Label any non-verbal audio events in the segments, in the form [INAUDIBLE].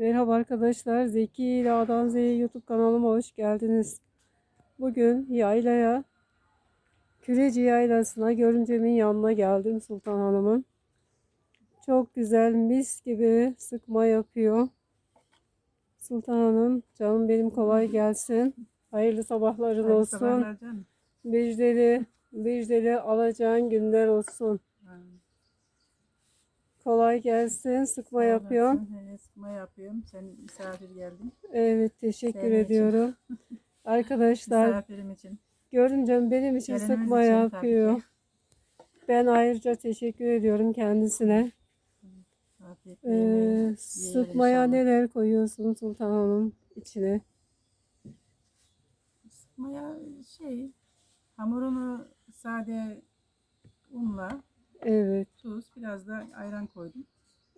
Merhaba arkadaşlar. Zeki ile A'dan Z'ye YouTube kanalıma hoş geldiniz. Bugün yaylaya, Küreci Yaylası'na görümcemin yanına geldim Sultan Hanım'ın. Çok güzel mis gibi sıkma yapıyor. Sultan Hanım canım benim kolay gelsin. Hayırlı sabahların Hayırlı olsun. sabahlar. Müjdeli, müjdeli alacağın günler olsun. Kolay gelsin. Sıkma yapıyorum. He, sıkma yapıyorum. Sen misafir geldin. Evet teşekkür Senin için. ediyorum. [LAUGHS] Arkadaşlar Misafirim için. görüncem benim için Gelinimiz sıkma için yapıyor. Ben ayrıca teşekkür ediyorum kendisine. Afiyetle Ee, yemeği sıkmaya inşallah. neler koyuyorsun Sultan Hanım içine? Sıkmaya şey hamurunu sade unla Evet, tuz biraz da ayran koydum.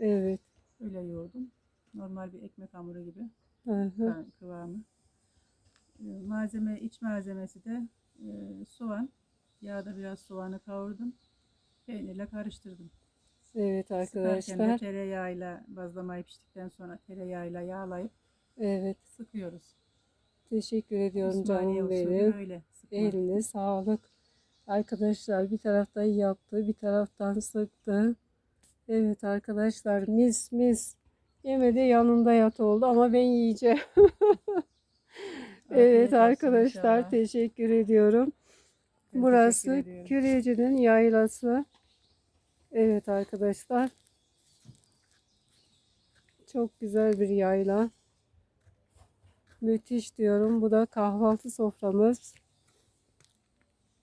evet. Öyle yoğurdum. Normal bir ekmek hamuru gibi Hı hı. kı- kıvamı. Ee, Malzeme iç malzemesi de e, soğan. Yağda biraz soğanı kavurdum. Peynirle karıştırdım. Evet Sıkarken de arkadaşlar. tereyağıyla bazlamayı piştikten sonra tereyağıyla yağlayıp Evet. sıkıyoruz. Teşekkür ediyorum İsmailiye canım sıkma. Eline sağlık. Arkadaşlar bir taraftan yaptı, bir taraftan sıktı. Evet arkadaşlar mis mis. Yemedi yanında yat oldu ama ben yiyeceğim. [LAUGHS] Evet arkadaşlar inşallah. teşekkür ediyorum. Ben Burası teşekkür. Kürecinin yaylası. Evet arkadaşlar. Çok güzel bir yayla. Müthiş diyorum. Bu da kahvaltı soframız.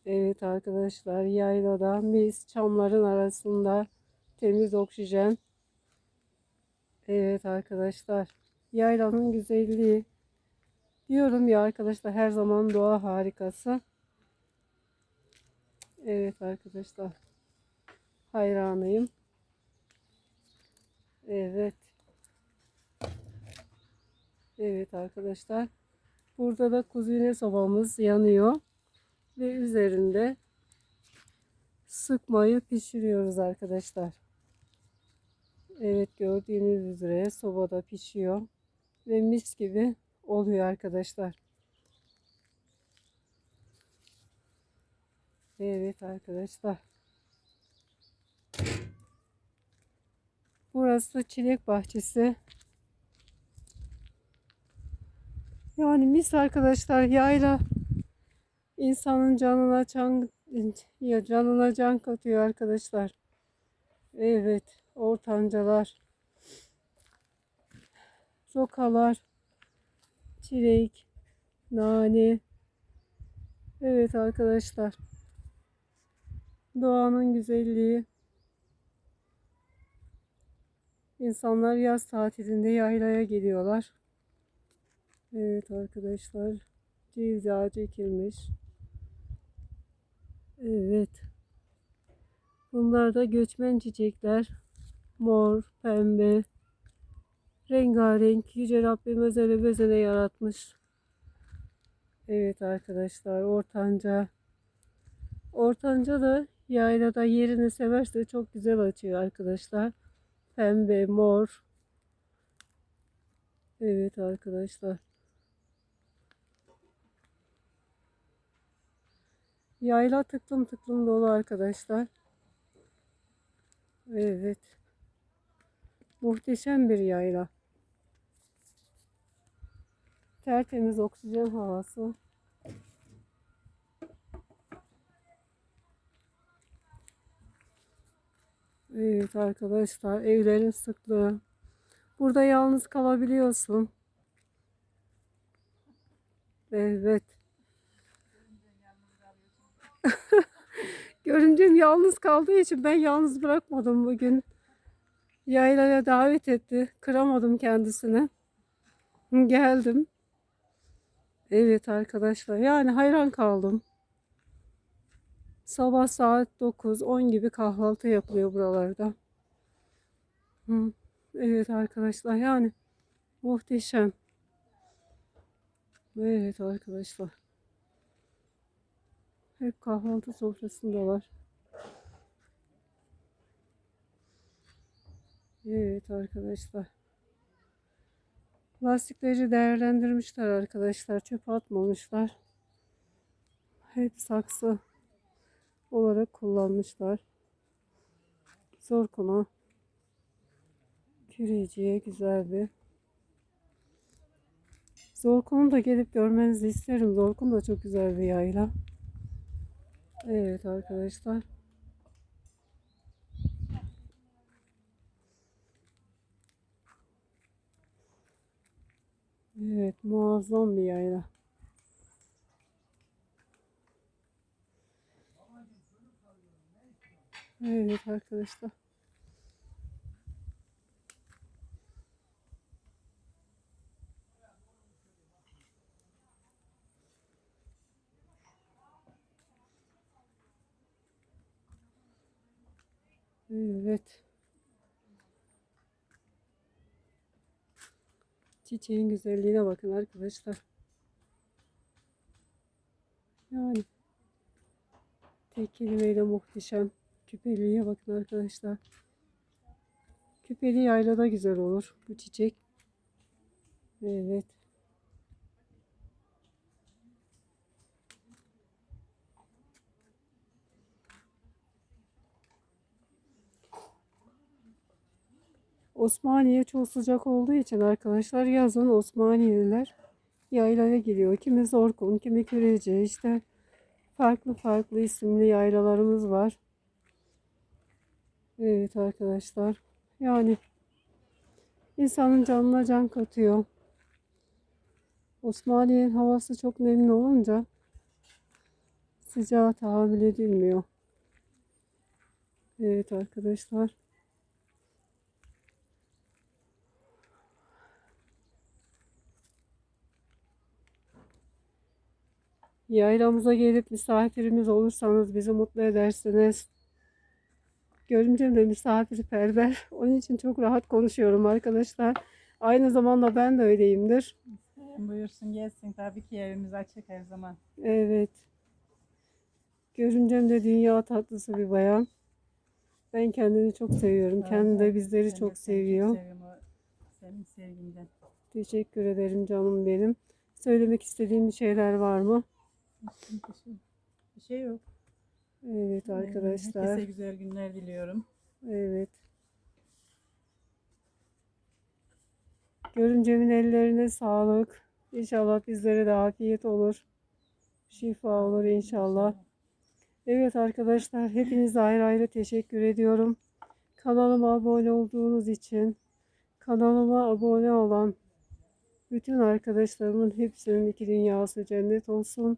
Evet arkadaşlar yaylada mis çamların arasında temiz oksijen. Evet arkadaşlar yaylanın güzelliği. Diyorum ya arkadaşlar her zaman doğa harikası. Evet arkadaşlar. Hayranıyım. Evet. Evet arkadaşlar. Burada da kuzine sobamız yanıyor. Ve üzerinde sıkmayı pişiriyoruz arkadaşlar. Evet gördüğünüz üzere sobada pişiyor. Ve mis gibi oluyor arkadaşlar. Evet arkadaşlar. Burası çilek bahçesi. Yani mis arkadaşlar yayla insanın canına can ya canına can katıyor arkadaşlar. Evet, ortancalar, rokalar, çilek, nane. Evet arkadaşlar. Doğanın güzelliği. İnsanlar yaz tatilinde yaylaya geliyorlar. Evet arkadaşlar. Ceviz ağacı ekilmiş. Evet. Bunlar da göçmen çiçekler. Mor, pembe. Rengarenk. Yüce Rabbim özene bezene yaratmış. Evet arkadaşlar. Ortanca. Ortanca da yaylada yerini severse çok güzel açıyor arkadaşlar. Pembe, mor. Evet arkadaşlar. Yayla tıklım tıklım dolu arkadaşlar. Evet. Muhteşem bir yayla. Tertemiz oksijen havası. Evet arkadaşlar evlerin sıklığı. Burada yalnız kalabiliyorsun. Evet. Görümcem yalnız kaldığı için ben yalnız bırakmadım bugün. Yaylaya davet etti. Kıramadım kendisini. Geldim. Evet arkadaşlar. Yani hayran kaldım. Sabah saat 9-10 gibi kahvaltı yapılıyor buralarda. Evet arkadaşlar yani muhteşem. Evet arkadaşlar. Hep kahvaltı sofrasındalar. Evet arkadaşlar. Lastikleri değerlendirmişler arkadaşlar. Çöpe atmamışlar. Hep saksı olarak kullanmışlar. Zorkuna Küreciye güzel bir Zorkun'u da gelip görmenizi isterim. Zorkun da çok güzel bir yayla. Evet arkadaşlar. Evet muazzam bir yayla. Evet arkadaşlar. Evet. Çiçeğin güzelliğine bakın arkadaşlar. Yani tek kelimeyle muhteşem. Küpeliğe bakın arkadaşlar. Küpeli yaylada güzel olur bu çiçek. Evet. Osmaniye çok sıcak olduğu için arkadaşlar yazın Osmaniyeliler yaylaya geliyor. Kimi Zorkun, kimi Küreci işte farklı farklı isimli yaylalarımız var. Evet arkadaşlar. Yani insanın canına can katıyor. Osmaniye'nin havası çok nemli olunca sıcağa tahammül edilmiyor. Evet arkadaşlar. Yaylamıza gelip misafirimiz olursanız bizi mutlu edersiniz. Görümcem de misafirperver. [LAUGHS] Onun için çok rahat konuşuyorum arkadaşlar. Aynı zamanda ben de öyleyimdir. Buyursun gelsin. Tabii ki evimiz açık her zaman. Evet. Görümcem de dünya tatlısı bir bayan. Ben kendini çok seviyorum. Kendi de bizleri Ben de çok seni seviyor. seviyorum o senin sevginden. Teşekkür ederim canım benim. Söylemek istediğim bir şeyler var mı? Bir şey, yok. Evet arkadaşlar. Herkese güzel günler diliyorum. Evet. Görümcemin ellerine sağlık. İnşallah bizlere de afiyet olur. Şifa olur inşallah. Evet arkadaşlar hepinize ayrı ayrı teşekkür ediyorum. Kanalıma abone olduğunuz için, kanalıma abone olan bütün arkadaşlarımın hepsinin iki dünyası cennet olsun.